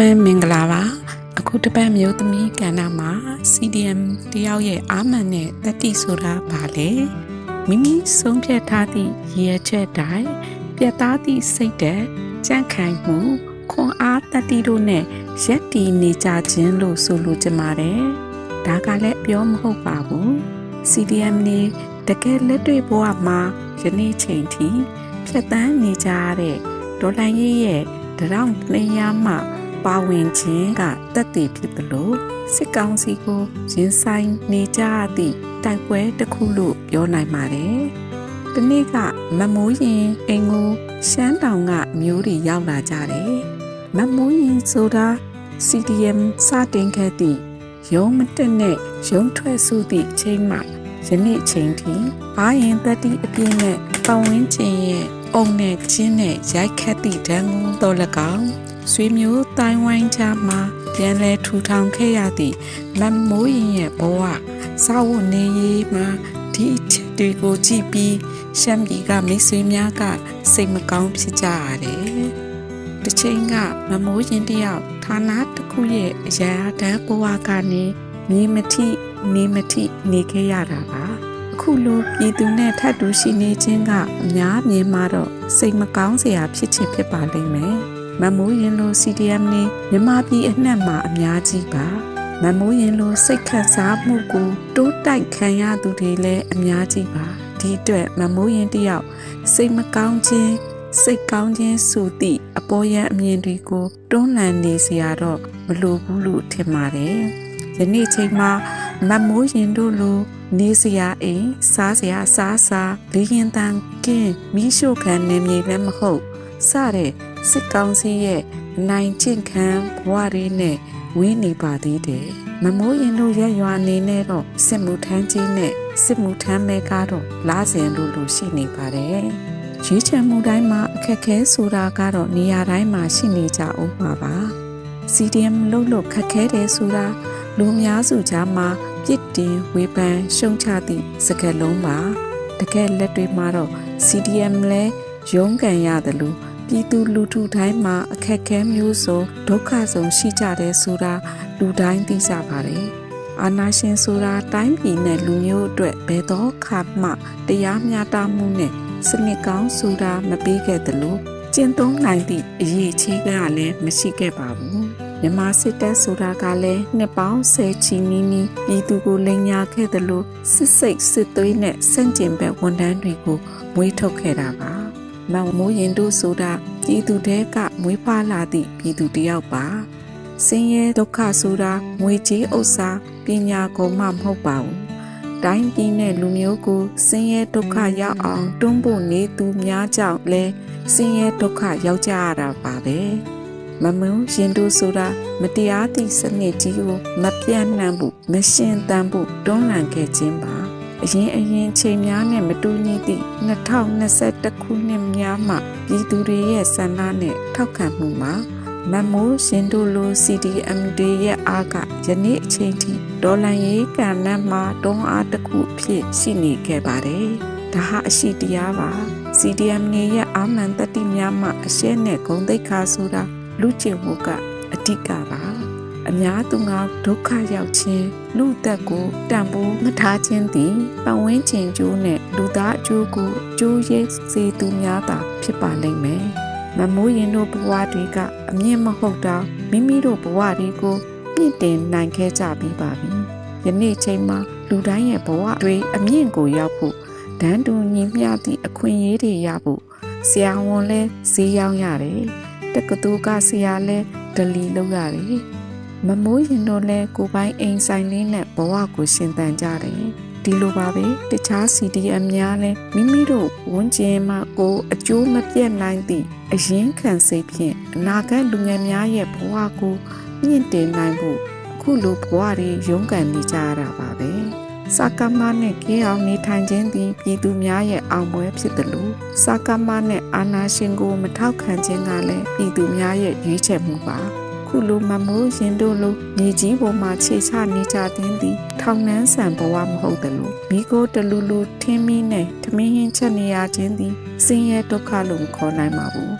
မန်မင်္ဂလာပါအခုတပတ်မျိုးသမီးကဏ္ဍမှာ CDM တယောက်ရဲ့အာမန်နဲ့တတိဆိုတာဘာလဲမိမိဆုံးဖြတ်ထားသည့်ရည်ရွယ်ချက်တိုင်းပြတ်သားသည့်စိတ်ဓာတ်ကြံ့ခိုင်မှုခွန်အားတတိတို့နဲ့ရက်တည်နေကြခြင်းလို့ဆိုလိုချင်ပါတယ်ဒါကလည်းပြောမဟုတ်ပါဘူး CDM နေတကယ်လက်တွေ့ဘဝမှာယနေ့ချိန်ထိဖြတ်တန်းနေကြရတဲ့ဒေါ်လာရေးရဲ့တရောင်လျားမှ ပါဝင်ခြင်းကတက်တည်ဖြစ်သလိုစစ်ကောင်စီကိုရင်ဆိုင်နေကြရသည့်တိုက်ပွဲတစ်ခုလို့ပြောနိုင်ပါတယ်။ဒီနေ့ကမမိုးရင်အိမ်ကိုရှမ်းတောင်ကမျိုးတွေရောက်လာကြတယ်။မမိုးရင်ဆိုတာ CDM စတင်ခဲ့သည့်ရုံးမတက်နဲ့ရုံးထွက်ဆိုသည့်အချိန်မှယနေ့ချိန်ထိအာရင်တတိအပြည့်နဲ့ပတ်ဝန်းကျင်ရဲ့အုံနဲ့ချင်းနဲ့ရိုက်ခတ်သည့်ဒဏ်ကိုတော်၎င်းဆွေမျိုးတိုင်းဝိုင်းချမှာပြန်လဲထူထောင်ခဲ့ရသည့်မမိုးရင်ရဲ့ဘဝစာဝတ်နေရေးမှာဒီအချက်တွေကိုကြည့်ပြီးရှမ်းပြည်ကမိတ်ဆွေများကစိတ်မကောင်းဖြစ်ကြရတယ်။တစ်ချိန်ကမမိုးရင်တယောက်ဌာနတစ်ခုရဲ့အရာတန်းဘဝကနေမြေမထိနေမထိနေခဲ့ရတာပါအခုလိုပြည်သူနဲ့ထပ်တူရှိနေခြင်းကအများမြင်မှာတော့စိတ်မကောင်းစရာဖြစ်ချင်ဖြစ်ပါလိမ့်မယ် မမိုးရင်လို CDM နေမြမပြည်အနှံ့မှာအများကြီးပါမမိုးရင်လိုစိတ်ခံစားမှုကိုတိုးတိုက်ခံရသူတွေလည်းအများကြီးပါဒီအတွက်မမိုးရင်တယောက်စိတ်မကောင်းခြင်းစိတ်ကောင်းခြင်းဆိုသည့်အပေါ်ယံအမြင်တွေကိုတွန်းလှန်နေစရာတော့မလိုဘူးလို့ထင်ပါတယ်ယနေ့ချိန်မှာမမိုးရင်တို့လိုနေစရာအိမ်စားစရာစားစားလေရင်တန်ကင်းမိရှုခံနေမြေလည်းမဟုတ်စတဲ့ စစ်ကောင်းစီရဲ့အနိုင်ကျင့်ခံဘဝရင်းနဲ့ဝင်းနေပါသေးတယ်မမိုးရင်တို့ရက်ရွာအနေနဲ့တော့စစ်မှုထမ်းကြီးနဲ့စစ်မှုထမ်းမဲကားတော့လားစင်လို့လို့ရှိနေပါတယ်ရွေးချယ်မှုတိုင်းမှာအခက်ခဲဆိုတာကတော့နေရာတိုင်းမှာရှိနေကြအောင်ပါပါ CDM လို့လို့ခက်ခဲတယ်ဆိုတာလူများစုကြားမှာပြစ်တင်ဝေဖန်ရှုံချသည့်စကားလုံးပါတကယ်လက်တွေ့မှာတော့ CDM လဲရုန်းကန်ရတယ်လို့ ပြည်သူလူထုတိုင်းမှာအခက်ခဲမျိုးစုံဒုက္ခဆုံးရှိကြတယ်ဆိုတာလူတိုင်းသိကြပါတယ်အာနာရှင်ဆိုတာတိုင်းပြည်နဲ့လူမျိုးအတွက်ဘယ်တော့ခါမှတရားမျှတမှုနဲ့စနစ်ကောင်းဆိုတာမပေးခဲ့သလိုကျင့်သုံးနိုင်သည့်အရေးကြီးကလည်းမရှိခဲ့ပါဘူးမြန်မာစစ်တပ်ဆိုတာကလည်းနှစ်ပေါင်းဆယ်ချီနီးနီးပြည်သူကိုလိန်ညာခဲ့သလိုစစ်စိတ်စစ်သွေးနဲ့စန့်ကျင်ဘက်ဝန်ထမ်းတွေကိုမွေးထုတ်ခဲ့တာပါ။ မောင်မိုးရင်တို့ဆိုတာပြည်သူတဲကမွေးဖွားလာသည့်ပြည်သူတယောက်ပါ။ဆင်းရဲဒုက္ခဆိုတာငွေကြေးဥစ္စာပညာကုန်မှမဟုတ်ပါဘူး။တိုင်းပြည်နဲ့လူမျိုးကိုဆင်းရဲဒုက္ခရောက်အောင်တွန်းပို့နေသူများကြောင့်လဲဆင်းရဲဒုက္ခရောက်ကြရတာပါပဲ။မမုံရင်တို့ဆိုတာမတရားသည့်စနစ်ကြီးကိုမပြန့်နှံ့ဖို့မရှင်သန်ဖို့တွန်းလှန်ခဲ့ခြင်းပါ အရင်အရင်ချိန်များနဲ့မတူညီသည့်2021ခုနှစ်များမှပြည်သူတွေရဲ့ဆန္ဒနဲ့ထောက်ခံမှုမှာမမိုးရှင်တို့လို CDM တွေရဲ့အားကယနေ့အချိန်ထိဒေါ်လာရေးကဏ္ဍမှာတွန်းအားတစ်ခုဖြစ်ရှိနေခဲ့ပါတယ်ဒါဟာအရှိတရားပါ CDM နေရဲ့အာမန်တတိများမှအရှဲနဲ့ဂုံတိတ်ခါဆိုတာလူကျင့်မှုကအဓိကပါ အများသူငါဒုက္ခရောက်ခြင်းလူသက်ကိုတန်ဖိုးမထားခြင်းသည်ပတ်ဝန်းကျင်ကျိုးနဲ့လူသားအကျိုးကိုကျိုးရဲစေသူများသာဖြစ်ပါလိမ့်မယ်မမိုးရင်တို့ဘဝတွေကအမြင့်မဟုတ်တာမိမိတို့ဘဝတွေကိုမြင့်တင်နိုင်ခဲ့ကြပြီးပါပြီယနေ့ချိန်မှာလူတိုင်းရဲ့ဘဝတွေအမြင့်ကိုရောက်ဖို့ဒန်းတူညီမျှသည့်အခွင့်အရေးတွေရဖို့ဆရာဝန်လဲဈေးရောက်ရတယ်တက္ကသိုလ်ကဆရာလဲဒလီလုပ်ရတယ် မမိုးရင်တို့လဲကိုပိုင်အိမ်ဆိုင်လေးနဲ့ဘဝကိုရှင်သန်ကြတယ်ဒီလိုပါပဲတခြား CDM များလဲမိမိတို့ဝန်ကျင်မှာကိုအကျိုးမပြတ်နိုင်သည့်အရင်ခံစိတ်ဖြင့်အနာဂတ်လူငယ်များရဲ့ဘဝကိုမြင့်တင်နိုင်ဖို့အခုလိုဘဝတွေရုန်းကန်နေကြရတာပါပဲစာကမနဲ့ကင်းအောင်နေထိုင်ခြင်းသည်ပြည်သူများရဲ့အောင်ပွဲဖြစ်တယ်လို့စာကမနဲ့အာနာရှင်ကိုမထောက်ခံခြင်းကလည်းပြည်သူများရဲ့ရွေးချယ်မှုပါ ခုလိုမမိုးရင်တို့လိုမြေကြီးပေါ်မှာခြေချနေကြတဲ့သည်ထောင်နှန်းဆန်ဘဝမဟုတ်တယ်လို့မိကိုတလူလူထင်းမီးနဲ့ထမင်းဟင်းချက်နေရခြင်းသည်ဆင်းရဲဒုက္ခလို့ခေါ်နိုင်ပါဘူး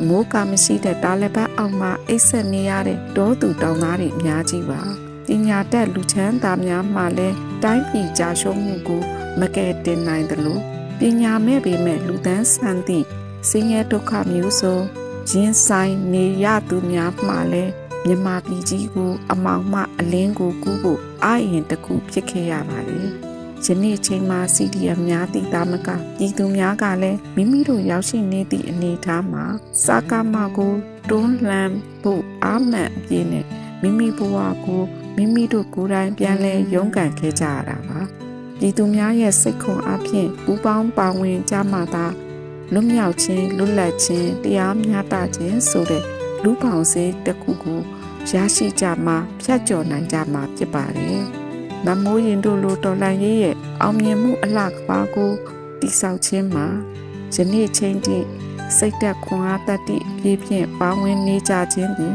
အမိုးကမရှိတဲ့တာလက်ပတ်အောက်မှာအိတ်ဆက်နေရတဲ့တောသူတောင်သားတွေအများကြီးပါပညာတတ်လူချမ်းသားများမှလည်းတိုင်းပြည်ကြာရှုံးမှုကိုမကယ်တင်နိုင်သလိုပညာမဲ့ပေမဲ့လူသန်းဆန်းသည့်ဆင်းရဲဒုက္ခမျိုးစုံ ရင်ဆိုင်နေရသူများမှလည်းမြမပြည်ကြီးကို အမောင်မှအလင်းကိုကူးဖို့အာရင်တစ်ခုဖြစ်ခဲ့ရပါတယ်။ယနေ့ချိန်မှာ CDM များတည်သားမကပြည်သူများကလည်းမိမိတို့ရောက်ရှိနေသည့်အနေအထားမှာစာကမကိုတွန်းလှန်ဖို့အာမန်အပြည့်နဲ့မိမိဘဝကိုမိမိတို့ကိုယ်တိုင်ပြန်လဲရုန်းကန်ခဲ့ကြရတာပါ။ပြည်သူများရဲ့စိတ်ခွန်အားဖြင့်ပူပေါင်းပါဝင်ကြမှသာ လွတ်မြောက်ခြင်းလွတ်လပ်ခြင်းတရားမျှတခြင်းဆိုတဲ့လူပေါင်းစေတစ်ခုကိုရရှိကြမှာဖြတ်ကျော်နိုင်ကြမှာဖြစ်ပါတယ်။မမိုးရင်တို့လိုတော်လန်ရေးရဲ့အောင်မြင်မှုအလှကပါကိုတိဆောက်ခြင်းမှာယနေ့ချိန်ထိစိတ်သက်ခွန်အားတတ္တိအပြည့်ဖြင့်ပါဝင်နေကြခြင်းသည်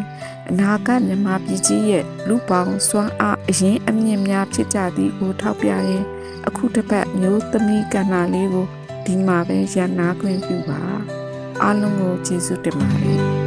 အနာဂတ်မြန်မာပြည်ကြီးရဲ့လူပေါင်းစွမ်းအားအရင်အမြင့်များဖြစ်ကြသည်ကိုထောက်ပြရင်အခုတစ်ပတ်မျိုးသမီးကဏ္ဍလေးကို ဒီမှာပဲရန်နာခွင့်ပြုပါအားလုံးကိုကျေးဇူးတင်ပါတယ်